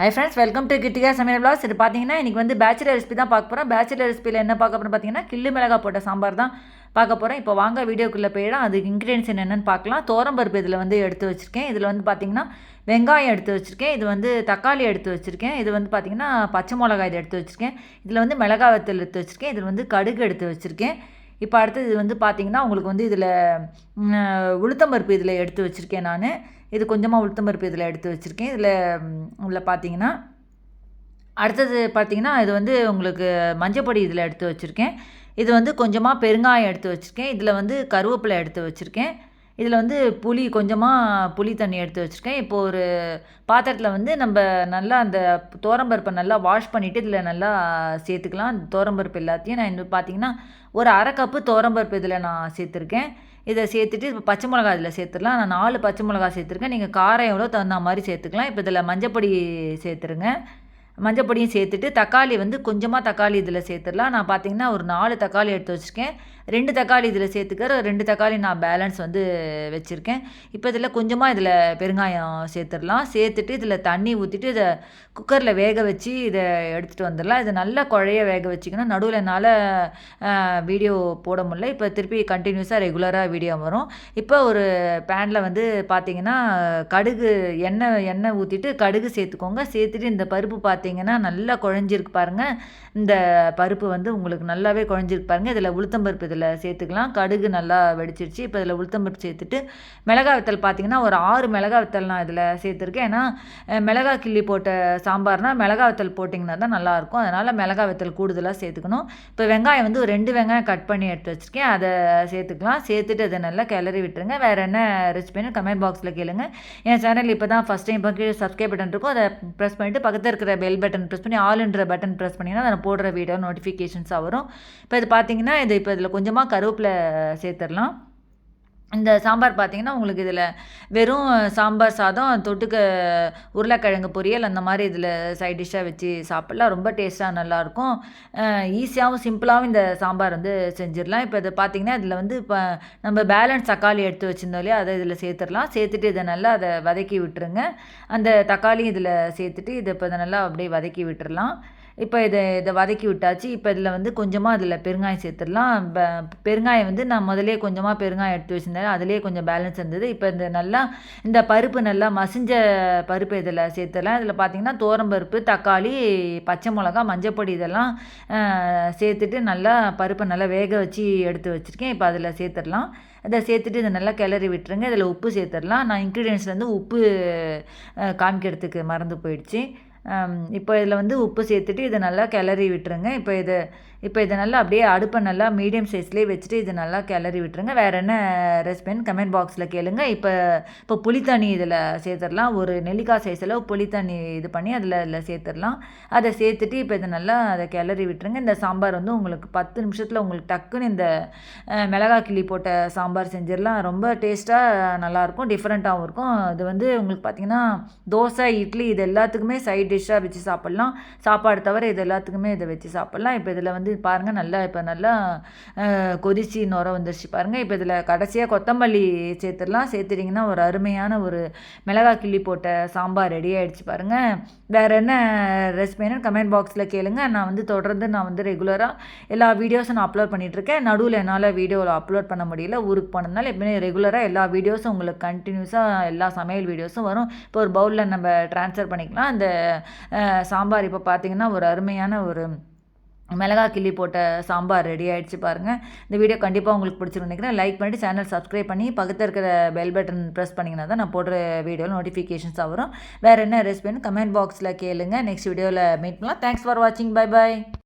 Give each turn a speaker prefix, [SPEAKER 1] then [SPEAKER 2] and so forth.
[SPEAKER 1] Hi friends welcome to Kittika சமையல் பிளாஸ் இது பார்த்தீங்கன்னா இன்றைக்கி வந்து பேச்சுலர் ரெசிபி தான் பார்க்க போகிறோம் பேச்சுலர் ரெசிபியில் என்ன பார்க்க போகிறோம் பார்த்தீங்கன்னா கிள்ளு மிளகா போட்ட சாம்பார் தான் பார்க்க போகிறோம் இப்போ வாங்க வீடியோக்குள்ளே போயிடும் அதுக்கு இன்க்ரீடியன்ஸ் என்னென்னு பார்க்கலாம். தோரம்பருப்பு இதில் வந்து எடுத்து வச்சுருக்கேன். இதில் வந்து பார்த்திங்கன்னா வெங்காயம் எடுத்து வச்சுருக்கேன். இது வந்து தக்காளி எடுத்து வச்சுருக்கேன். இது வந்து பார்த்திங்கன்னா பச்சை மிளகாய் இது எடுத்து வச்சுருக்கேன். இதில் வந்து மிளகா வத்தல் எடுத்து வச்சுருக்கேன். இதில் வந்து கடுகு எடுத்து வச்சுருக்கேன். இப்போ அடுத்தது வந்து பார்த்திங்கன்னா உங்களுக்கு வந்து இதில் உளுத்தம்பருப்பு இதில் எடுத்து வச்சுருக்கேன் நான். இது கொஞ்சமாக உளுத்தம்பருப்பு இதில் எடுத்து வச்சுருக்கேன். இதில் உள்ள பார்த்தீங்கன்னா அடுத்தது பார்த்தீங்கன்னா இது வந்து உங்களுக்கு மஞ்சப்பொடி இதில் எடுத்து வச்சுருக்கேன். இது வந்து கொஞ்சமாக பெருங்காயம் எடுத்து வச்சுருக்கேன். இதில் வந்து கருவேப்பிலை எடுத்து வச்சுருக்கேன். இதில் வந்து புளி கொஞ்சமாக புளி தண்ணி எடுத்து வச்சுருக்கேன். இப்போது ஒரு பாத்திரத்தில் வந்து நம்ம நல்லா அந்த தோரம்பருப்பை நல்லா வாஷ் பண்ணிவிட்டு இதில் நல்லா சேர்த்துக்கலாம். தோரம்பருப்பு எல்லாத்தையும் நான் இன்னும் பார்த்திங்கன்னா ஒரு அரை கப்பு தோரம்பருப்பு இதில் நான் சேர்த்துருக்கேன். இதை சேர்த்துட்டு இப்போ பச்சை மிளகா இதில் சேர்த்துடலாம். நான் நாலு பச்சை மிளகா சேர்த்துருக்கேன். நீங்கள் காரம் எவ்வளோ தகுந்த மாதிரி சேர்த்துக்கலாம். இப்போ இதில் மஞ்சப்பொடி சேர்த்துருங்க. மஞ்சப்பொடியும் சேர்த்துட்டு தக்காளி வந்து கொஞ்சமாக தக்காளி இதில் சேர்த்துடலாம். நான் பார்த்தீங்கன்னா ஒரு நாலு தக்காளி எடுத்து வச்சுருக்கேன். ரெண்டு தக்காளி இதில் சேர்த்துக்கிற ரெண்டு தக்காளி நான் பேலன்ஸ் வந்து வச்சுருக்கேன். இப்போ இதில் கொஞ்சமாக இதில் பெருங்காயம் சேர்த்துடலாம். சேர்த்துட்டு இதில் தண்ணி ஊற்றிட்டு இதை குக்கரில் வேக வச்சு இதை எடுத்துகிட்டு வந்துடலாம். இதை நல்லா குழைய வேக வச்சுக்கணும். நடுவில் என்னால் வீடியோ போட முடியல. இப்போ திருப்பி கண்டினியூஸாக ரெகுலராக வீடியோ வரும். இப்போ ஒரு பேனில் வந்து பார்த்தீங்கன்னா கடுகு எண்ணெய் எண்ணெய் ஊற்றிட்டு கடுகு சேர்த்துக்கோங்க. சேர்த்துட்டு இந்த பருப்பு பார்த்து நல்லா குழஞ்சிருக்கு பாருங்கள் இந்த பருப்பு வந்து உங்களுக்கு நல்லாவே குழஞ்சிருக்கு பாருங்கள் இதில் உளுத்தம்பருப்பு இதில் சேர்த்துக்கலாம். கடுகு நல்லா வெடிச்சிருச்சு. இப்போ இதில் உளுத்தம்பருப்பு சேர்த்துட்டு மிளகா வத்தல் பார்த்திங்கன்னா ஒரு ஆறு மிளகா வத்தல் நான் இதில் சேர்த்துருக்கேன். ஏன்னா மிளகா கிள்ளி போட்ட சாம்பார்னால் மிளகா வத்தல் போட்டிங்கன்னா தான் நல்லாயிருக்கும் அதனால் மிளகா வத்தல் கூடுதலாக சேர்த்துக்கணும். இப்போ வெங்காயம் வந்து ஒரு ரெண்டு வெங்காயம் கட் பண்ணி எடுத்து வச்சுருக்கேன். அதை சேர்த்துக்கலாம். சேர்த்துட்டு அதை நல்லா கிளறி விட்டுருங்க. வேறு என்ன ரெசிபின்னு கமெண்ட் பாக்ஸில் கேளுங்க. என் சேனல் இப்போ தான் ஃபஸ்ட் டைம் இப்போ கீழே சப்ஸ்கிரைப் பட்டன் இருக்கும். அதை ப்ரெஸ் பண்ணிவிட்டு பக்கத்தில் இருக்கிற பெல் பட்டன் ப்ரெஸ் பண்ணி ஆல்ன்ற பட்டன் ப்ரெஸ் பண்ணிங்கன்னா அதை போடுற வீடியோ நோட்டிஃபிகேஷன்ஸாக வரும். இப்போ இது பார்த்தீங்கன்னா இது இப்போ இதில் கொஞ்சமாக கருவேப்பிலை சேர்த்துடலாம். இந்த சாம்பார் பார்த்திங்கன்னா உங்களுக்கு இதில் வெறும் சாம்பார் சாதம் தொட்டுக்க உருளைக்கிழங்கு பொரியல் அந்த மாதிரி இதில் சைட் டிஷ்ஷாக வச்சு சாப்பிட்லாம். ரொம்ப டேஸ்ட்டாக நல்லாயிருக்கும். ஈஸியாகவும் சிம்பிளாகவும் இந்த சாம்பார் வந்து செஞ்சிடலாம். இப்போ இதை பார்த்திங்கன்னா இதில் வந்து இப்போ நம்ம பேலன்ஸ் தக்காளி எடுத்து வச்சுருந்தோம் இல்லையா அதை இதில் சேர்த்துடலாம். சேர்த்துட்டு இதை நல்லா அதை வதக்கி விட்டுருங்க. அந்த தக்காளி இதில் சேர்த்துட்டு இதை இப்போ இதை நல்லா அப்படியே வதக்கி விட்டுறலாம் இப்போ இதை இதை வதக்கி விட்டாச்சு. இப்போ இதில் வந்து கொஞ்சமாக அதில் பெருங்காயம் சேர்த்துடலாம். பெருங்காயம் வந்து நான் முதலே கொஞ்சமாக பெருங்காயம் எடுத்து வச்சுருந்தேன். அதிலே கொஞ்சம் பேலன்ஸ் இருந்தது. இப்போ இந்த நல்லா இந்த பருப்பு நல்லா மசிஞ்ச பருப்பு இதில் சேர்த்துடலாம். இதில் பார்த்திங்கன்னா தோரம்பருப்பு தக்காளி பச்சை மிளகா மஞ்சப்பொடி இதெல்லாம் சேர்த்துட்டு நல்லா பருப்பை நல்லா வேக வச்சு எடுத்து வச்சுருக்கேன். இப்போ அதில் சேர்த்துடலாம். அதை சேர்த்துட்டு இதை நல்லா கிளறி விட்டுருங்க. இதில் உப்பு சேர்த்துடலாம். நான் இன்க்ரீடியன்ஸ்லேருந்து உப்பு காமிக்கிறதுக்கு மறந்து போயிடுச்சு. இப்போ இதில் வந்து உப்பு சேர்த்துட்டு இதை நல்லா கிளறி விட்டுருங்க. இப்போ இதை இப்போ இதை நல்லா அப்படியே அடுப்பை நல்லா மீடியம் சைஸ்லேயே வச்சுட்டு இதை நல்லா கிளறி விட்டுருங்க. வேறு என்ன ரெசிபின்னு கமெண்ட் பாக்ஸில் கேளுங்க. இப்போ இப்போ புளித்தண்ணி இதில் சேர்த்துடலாம். ஒரு நெல்லிக்காய் சைஸில் புளித்தண்ணி இது பண்ணி அதில் இதில் சேர்த்துடலாம். அதை சேர்த்துட்டு இப்போ இதை நல்லா அதை கிளறி விட்டுருங்க. இந்த சாம்பார் வந்து உங்களுக்கு பத்து நிமிஷத்தில் உங்களுக்கு டக்குன்னு இந்த மிளகா கிள்ளி போட்ட சாம்பார் செஞ்சிடலாம். ரொம்ப டேஸ்ட்டாக நல்லாயிருக்கும் டிஃப்ரெண்ட்டாகவும் இருக்கும். இது வந்து உங்களுக்கு பார்த்திங்கன்னா தோசை இட்லி இது எல்லாத்துக்குமே சைட் டிஷ்ஷாக வச்சு சாப்பிட்லாம். சாப்பாடு தவிர இது எல்லாத்துக்குமே இதை வச்சு சாப்பிட்லாம். இப்போ இதில் வந்து பாருங்கள் நல்லா இப்போ நல்லா கொதிச்சு நுர வந்துருச்சு பாருங்கள் இப்போ இதில் கடைசியாக கொத்தமல்லி சேர்த்துடலாம். சேர்த்துட்டிங்கன்னா ஒரு அருமையான ஒரு மிளகா கிள்ளி போட்ட சாம்பார் ரெடி ஆகிடுச்சு பாருங்கள் வேறு என்ன ரெசிபின்னு கமெண்ட் பாக்ஸில் கேளுங்க. நான் வந்து தொடர்ந்து நான் வந்து ரெகுலராக எல்லா வீடியோஸும் நான் அப்லோட் பண்ணிகிட்ருக்கேன் நடுவில் என்னால் வீடியோவில் அப்லோட் பண்ண முடியல. ஊருக்கு போனதுனால எப்பவுமே ரெகுலராக எல்லா வீடியோஸும் உங்களுக்கு கண்டினியூஸாக எல்லா சமையல் வீடியோஸும் வரும். இப்போ ஒரு பவுலில் நம்ம ட்ரான்ஸ்ஃபர் பண்ணிக்கலாம். அந்த சாம்பார் இப்போ பார்த்திங்கன்னா ஒரு அருமையான ஒரு மிளகா கிள்ளி போட்ட சாம்பார் ரெடி ஆகிடுச்சு பாருங்கள் இந்த வீடியோ கண்டிப்பாக உங்களுக்கு பிடிச்சிருந்து நினைக்கிறேன். லைக் பண்ணிட்டு சேனல் சப்ஸ்கிரைப் பண்ணி பக்கத்தில் இருக்கிற பெல் பட்டன் ப்ரெஸ் பண்ணிங்கன்னா தான் நான் போடுற வீடியோவில் நோட்டிஃபிகேஷன்ஸாக வரும். வேறு என்ன ரெசிபின்னு கமெண்ட் பாக்ஸில் கேளுங்க. நெக்ஸ்ட் வீடியோவில் மீட் பண்ணலாம். தேங்க்ஸ் ஃபார் வாட்சிங் பை பாய்